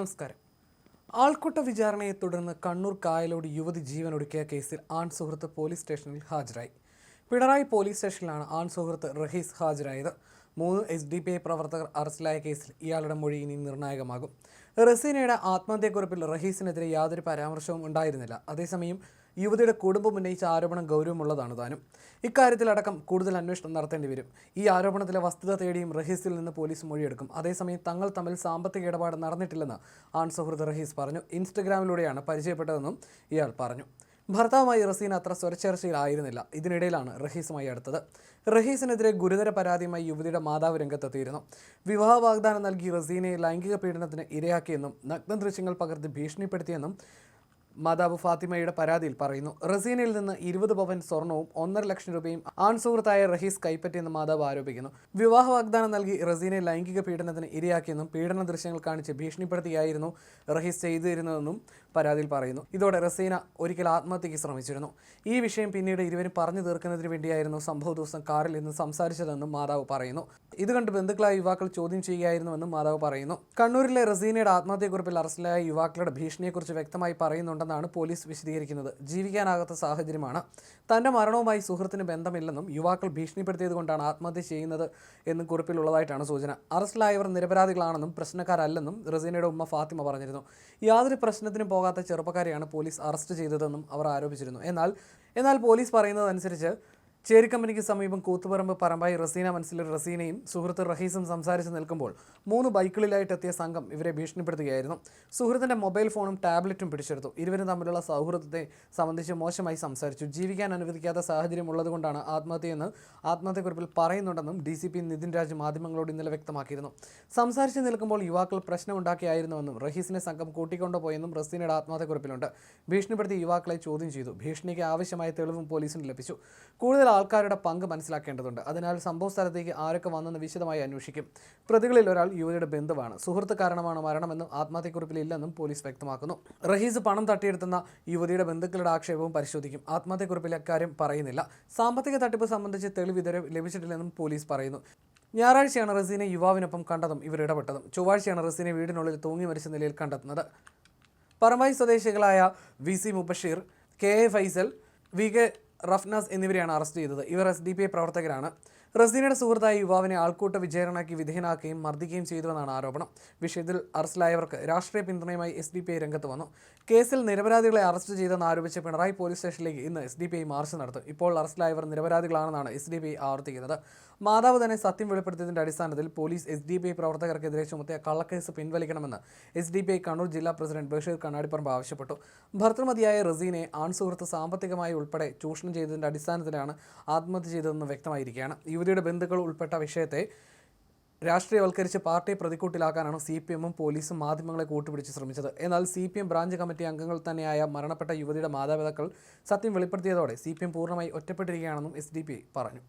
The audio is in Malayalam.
നമസ്കാരം. ആൾക്കൂട്ട വിചാരണയെ തുടർന്ന് കണ്ണൂർ കായലോട് യുവതി ജീവൻ ഒടുക്കിയ കേസിൽ ആൺ സുഹൃത്ത് പോലീസ് സ്റ്റേഷനിൽ ഹാജരായി. പിണറായി പോലീസ് സ്റ്റേഷനിലാണ് ആൺ സുഹൃത്ത് റഹീസ് ഹാജരായത്. മൂന്ന് എസ് ഡി പി ഐ പ്രവർത്തകർ അറസ്റ്റിലായ കേസിൽ ഇയാളുടെ മൊഴി ഇനി നിർണായകമാകും. റസീനയുടെ ആത്മഹത്യക്കുറിപ്പിൽ റഹീസിനെതിരെ യാതൊരു പരാമർശവും ഉണ്ടായിരുന്നില്ല. അതേസമയം യുവതിയുടെ കുടുംബം ഉന്നയിച്ച ആരോപണം ഗൗരവമുള്ളതാണ് താനും. ഇക്കാര്യത്തിലടക്കം കൂടുതൽ അന്വേഷണം നടത്തേണ്ടി വരും. ഈ ആരോപണത്തിലെ വസ്തുത തേടിയും റഹീസിൽ നിന്ന് പോലീസ് മൊഴിയെടുക്കും. അതേസമയം തങ്ങൾ തമ്മിൽ സാമ്പത്തിക ഇടപാട് നടന്നിട്ടില്ലെന്ന് ആൺ സുഹൃത്ത് റഹീസ് പറഞ്ഞു. ഇൻസ്റ്റഗ്രാമിലൂടെയാണ് പരിചയപ്പെട്ടതെന്നും ഇയാൾ പറഞ്ഞു. ഭർത്താവുമായി റസീന അത്ര സ്വരച്ചേർച്ചയിലായിരുന്നില്ല. ഇതിനിടയിലാണ് റഹീസുമായി അടുത്തത്. റഹീസിനെതിരെ ഗുരുതര പരാതിയുമായി യുവതിയുടെ മാതാവ് രംഗത്തെത്തിയിരുന്നു. വിവാഹ വാഗ്ദാനം നൽകി റസീനയെ ലൈംഗിക പീഡനത്തിന് ഇരയാക്കിയെന്നും നഗ്ന ദൃശ്യങ്ങൾ പകർത്തി ഭീഷണിപ്പെടുത്തിയെന്നും മാതാവ് ഫാത്തിമയുടെ പരാതിയിൽ പറയുന്നു. റസീനയിൽ നിന്ന് ഇരുപത് പവൻ സ്വർണവും ഒന്നര ലക്ഷം രൂപയും ആൺ സുഹൃത്തായ റഹീസ് കൈപ്പറ്റിയെന്ന് മാതാവ് ആരോപിക്കുന്നു. വിവാഹ വാഗ്ദാനം നൽകി റസീനെ ലൈംഗിക പീഡനത്തിന് ഇരയാക്കിയെന്നും പീഡന ദൃശ്യങ്ങൾ കാണിച്ച് ഭീഷണിപ്പെടുത്തിയായിരുന്നു റഹീസ് ചെയ്തിരുന്നതെന്നും പരാതിയിൽ പറയുന്നു. ഇതോടെ റസീന ഒരിക്കൽ ആത്മഹത്യയ്ക്ക് ശ്രമിച്ചിരുന്നു. ഈ വിഷയം പിന്നീട് ഇരുവരും പറഞ്ഞു തീർക്കുന്നതിന് വേണ്ടിയായിരുന്നു സംഭവ ദിവസം കാറിൽ നിന്ന് സംസാരിച്ചതെന്നും മാതാവ് പറയുന്നു. ഇത് കണ്ട് ബന്ധുക്കളായ യുവാക്കൾ ചോദ്യം ചെയ്യുകയായിരുന്നുവെന്നും മാതാവ് പറയുന്നു. കണ്ണൂരിലെ റസീനയുടെ ആത്മഹത്യക്കുറിപ്പിൽ അറസ്റ്റിലായ യുവാക്കളുടെ ഭീഷണിയെക്കുറിച്ച് വ്യക്തമായി പറയുന്നുണ്ടെന്നാണ് പോലീസ് വിശദീകരിക്കുന്നത്. ജീവിക്കാനാകാത്ത സാഹചര്യമാണ്. തന്റെ മരണവുമായി സുഹൃത്തിന് ബന്ധമില്ലെന്നും യുവാക്കൾ ഭീഷണിപ്പെടുത്തിയത് കൊണ്ടാണ് ആത്മഹത്യ ചെയ്യുന്നത് എന്നും കുറിപ്പിലുള്ളതായിട്ടാണ് സൂചന. അറസ്റ്റിലായവർ നിരപരാധികളാണെന്നും പ്രശ്നക്കാരല്ലെന്നും റസീനയുടെ ഉമ്മ ഫാത്തിമ പറഞ്ഞിരുന്നു. യാതൊരു പ്രശ്നത്തിനും പോകാത്ത ചെറുപ്പക്കാരെയാണ് പോലീസ് അറസ്റ്റ് ചെയ്തതെന്നും അവർ ആരോപിച്ചിരുന്നു. എന്നാൽ എന്നാൽ പോലീസ് പറയുന്നതനുസരിച്ച് ചേരിക്കമ്പനിക്ക് സമീപം കൂത്തുപറമ്പ് പറമ്പായി റസീന മനസ്സിൽ റസീനയും സുഹൃത്ത് റഹീസും സംസാരിച്ച് നിൽക്കുമ്പോൾ മൂന്ന് ബൈക്കുകളിലായിട്ട് എത്തിയ സംഘം ഇവരെ ഭീഷണിപ്പെടുത്തുകയായിരുന്നു. സുഹൃത്തിന്റെ മൊബൈൽ ഫോണും ടാബ്ലറ്റും പിടിച്ചെടുത്തു. ഇരുവരും തമ്മിലുള്ള സൗഹൃദത്തെ സംബന്ധിച്ച് മോശമായി സംസാരിച്ചു. ജീവിക്കാൻ അനുവദിക്കാത്ത സാഹചര്യം ഉള്ളതുകൊണ്ടാണ് ആത്മഹത്യയെന്ന് ആത്മഹത്യക്കുറിപ്പിൽ പറയുന്നുണ്ടെന്നും D C P Nithin Raj മാധ്യമങ്ങളോട് ഇന്നലെ വ്യക്തമാക്കിയിരുന്നു. സംസാരിച്ച് നിൽക്കുമ്പോൾ യുവാക്കൾ പ്രശ്നമുണ്ടാക്കിയായിരുന്നുവെന്നും റഹീസിനെ സംഘം കൂട്ടിക്കൊണ്ടുപോയെന്നും റസീനയുടെ ആത്മഹത്യക്കുറിപ്പിലുണ്ട്. ഭീഷണിപ്പെടുത്തി യുവാക്കളെ ചോദ്യം ചെയ്തു. ഭീഷണിക്ക് ആവശ്യമായ തെളിവും പോലീസിന് ലഭിച്ചു. കൂടുതൽ ആൾക്കാരുടെ പങ്ക് മനസ്സിലാക്കേണ്ടതുണ്ട്. അതിനാൽ സംഭവ സ്ഥലത്തേക്ക് ആരൊക്കെ വന്നെന്ന് വിശദമായി അന്വേഷിക്കും. പ്രതികളിൽ ഒരാൾ യുവതിയുടെ ബന്ധുവാണ്. സുഹൃത്ത് കാരണമാണ് മരണമെന്നും ആത്മഹത്യക്കുറിപ്പിൽ ഇല്ലെന്നും പോലീസ് വ്യക്തമാക്കുന്നു. റഹീസ് പണം തട്ടിയെടുത്തുന്ന യുവതിയുടെ ബന്ധുക്കളുടെ ആക്ഷേപവും പരിശോധിക്കും. ആത്മഹത്യക്കുറിപ്പിൽ അക്കാര്യം പറയുന്നില്ല. സാമ്പത്തിക തട്ടിപ്പ് സംബന്ധിച്ച് തെളിവ് ലഭിച്ചിട്ടില്ലെന്നും പോലീസ് പറയുന്നു. ഞായറാഴ്ചയാണ് റസീനെ യുവാവിനൊപ്പം കണ്ടതും ഇവർ ഇടപെട്ടതും. ചൊവ്വാഴ്ചയാണ് റസീനെ വീടിനുള്ളിൽ തൂങ്ങി മരിച്ച നിലയിൽ കണ്ടെത്തുന്നത്. പറമ്പായി സ്വദേശികളായ V C Mubasheer K A Faisal V K Rafnas എന്നിവരെയാണ് അറസ്റ്റ് ചെയ്തത്. ഇവർ എസ് ഡി പി ഐ പ്രവർത്തകരാണ്. റസീനയുടെ സുഹൃത്തായ യുവാവിനെ ആൾക്കൂട്ട വിചാരണയ്ക്ക് വിധേയനാക്കുകയും മർദ്ദിക്കുകയും ചെയ്തുവെന്നാണ് ആരോപണം. വിഷയത്തിൽ അറസ്റ്റിലായവർക്ക് രാഷ്ട്രീയ പിന്തുണയുമായി എസ് ഡി പി ഐ രംഗത്ത് വന്നു. കേസിൽ നിരപരാധികളെ അറസ്റ്റ് ചെയ്തെന്ന് ആരോപിച്ച് പിണറായി പോലീസ് സ്റ്റേഷനിലേക്ക് ഇന്ന് S D P I march നടത്തും. ഇപ്പോൾ അറസ്റ്റിലായവർ നിരപരാധികളാണെന്നാണ് എസ് ഡി പി ഐ ആവർത്തിക്കുന്നത്. മാതാവ് തന്നെ സത്യം വെളിപ്പെടുത്തിയതിന്റെ അടിസ്ഥാനത്തിൽ police S D P I പ്രവർത്തകർക്കെതിരെ ചുമത്തിയ കള്ളക്കേസ് പിൻവലിക്കണമെന്ന് S D P I Kannur ജില്ലാ പ്രസിഡന്റ് ബഷീർ കണ്ണാടിപ്പറമ്പ് ആവശ്യപ്പെട്ടു. ഭർത്തൃമതിയായ റസീനെ ആൺസുഹൃത്ത് സാമ്പത്തികമായി ഉൾപ്പെടെ ചൂഷണം ചെയ്തതിന്റെ അടിസ്ഥാനത്തിലാണ് ആത്മഹത്യ ചെയ്തതെന്ന് വ്യക്തമായിരിക്കുകയാണ്. യുവതിയുടെ ബന്ധുക്കൾ ഉൾപ്പെട്ട വിഷയത്തെ രാഷ്ട്രീയവൽക്കരിച്ച് പാർട്ടി പ്രതിക്കൂട്ടിലാക്കാനാണ് സി പി എമ്മും പോലീസും മാധ്യമങ്ങളെ കൂട്ടുപിടിച്ച് ശ്രമിച്ചത്. എന്നാൽ C P M branch committee അംഗങ്ങൾ തന്നെയായ മരണപ്പെട്ട യുവതിയുടെ മാതാപിതാക്കൾ സത്യം വെളിപ്പെടുത്തിയതോടെ സി പി എം പൂർണമായി ഒറ്റപ്പെട്ടിരിക്കുകയാണെന്നും എസ് ഡി പി പറഞ്ഞു.